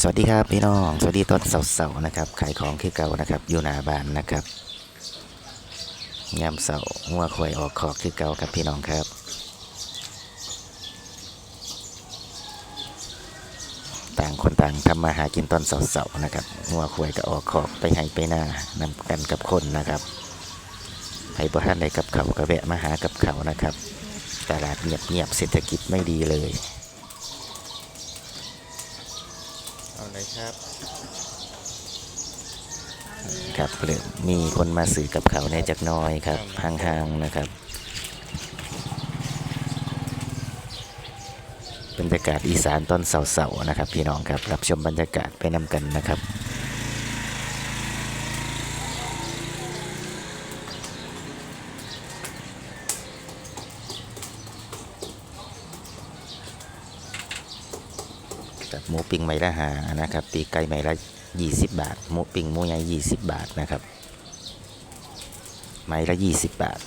สวัสดีครับพี่น้อง สวัสดีตอนเสาร์ๆนะครับ ขายของคือเก่านะครับ อยู่หน้าบ้านนะครับยามเสาร์หัวควายออกขอกคือเก่าครับพี่น้องครับต่างคนต่างทำมาหากินตอนเสาร์ๆนะครับหัวควายก็ออกขอกไปให้ไปหน้านำกันกับคนนะครับให้บ่ท่านใดกับเขาก็แวะมาหากับเขานะครับ ตลาดเงียบๆเศรษฐกิจไม่ดีเลย เอาเลยครับ ครับเริ่มมีคนมาสื่อกับเขาในจักหน้อยครับห่างๆนะครับบรรยากาศอีสานตอนเสาๆนะครับ พี่น้องครับรับชมบรรยากาศไปนำกันนะครับ กับหมูปิ้งไม้ละหานะครับปีไก่ไม้ละ20บาท หมูปิ้งหมูใหญ่20บาทนะครับ ไม้ละ20บาท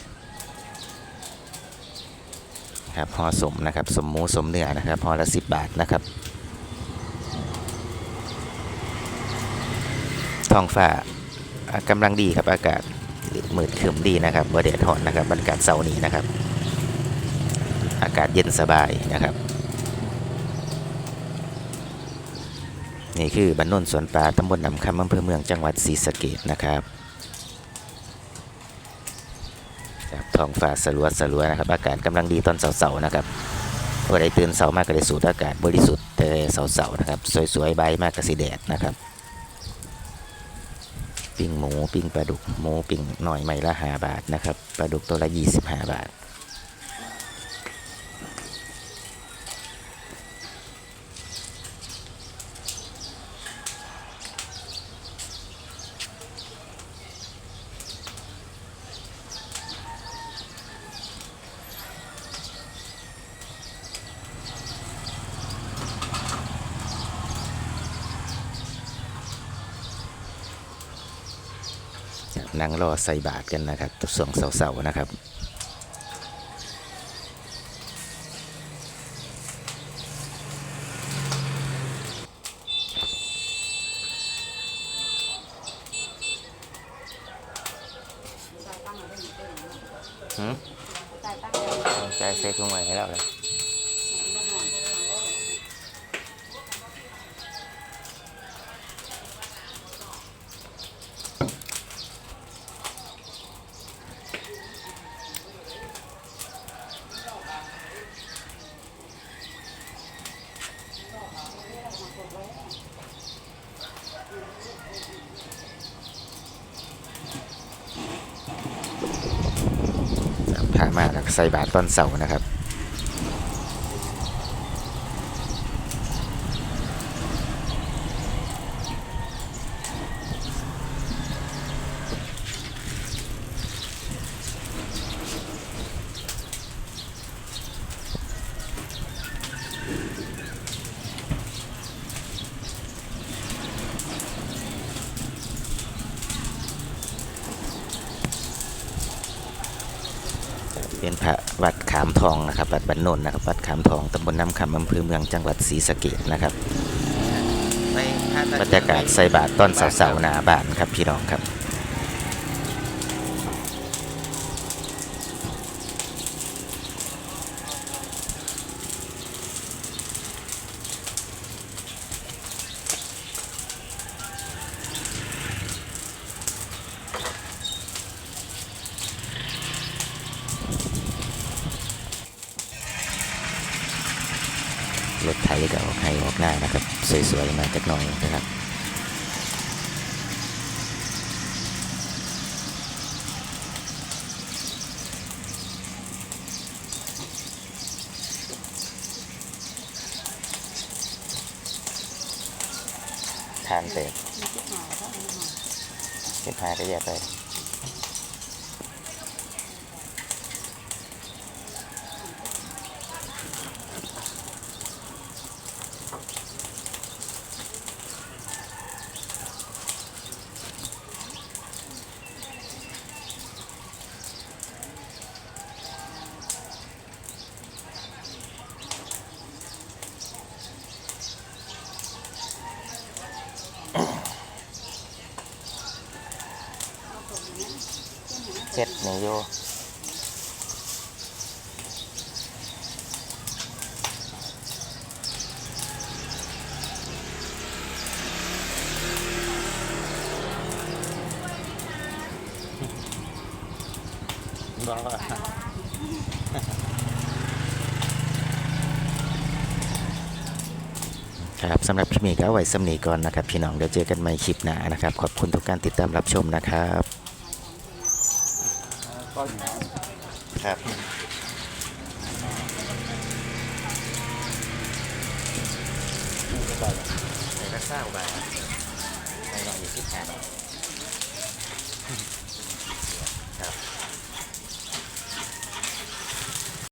ครับห่อสมนะครับ สมหมูสมเนื้อนะครับห่อละ10บาทนะครับท้องฟ้าอ่ากำลังดีครับอากาศมืดครึมดีนะครับบ่แดดร้อนนะครับบรรยากาศเสาร์นี้นะครับ อากาศเย็นสบายนะครับ นี่คือบ้านนนสวนปลาตำบลหนำคำอำเภอเมืองจังหวัดศรีสะเกดนะครับครับท้องฟ้าสลัวสลัวนะครับ อากาศกำลังดีตอนเสาร์นะครับพอได้ตื่นเสาร์มากก็ได้สูดอากาศบริสุทธิ์แต่เสาร์ๆนะครับ สวยๆใบมากกระสีแดดนะครับปิ้งหมูปิ้งปลาดุกหมูปิ้งหน่อยไม่ละหาบาทนะครับปลาดุกตัวละ25บาท นั่งรอใส่บาทกันนะครับส่วงเสาๆนะครับหืมใจเซ็ตลงไปให้เราเลย ใส่บาทตอนเสาร์นะครับ เป็นพระวัดขามทองนะครับวัดบันโนนนะครับวัดขามทองตำบลน้ำคำอำเภอเมืองจังหวัดศรีสะเกษนะครับบรรยากาศใส่บาตรตอนเสาๆหนาบ้านครับพี่น้องครับ รถไถก็ออกให้ออกหน้านะครับ สวยๆมาจักหน่อยนะครับทานเสร็จเก็บพาก็แยกไป ซ็ตนี่อยู่บอกครับสำหรับคลิปนี้ก็เอาไว้สำนีก่อนนะครับ พี่น้องเดี๋ยวเจอกันใหม่คลิปหน้านะครับ ขอบคุณทุกการติดตามรับชมนะครับ ครับในรักษาอุบายในหน่องอยู่ที่แผน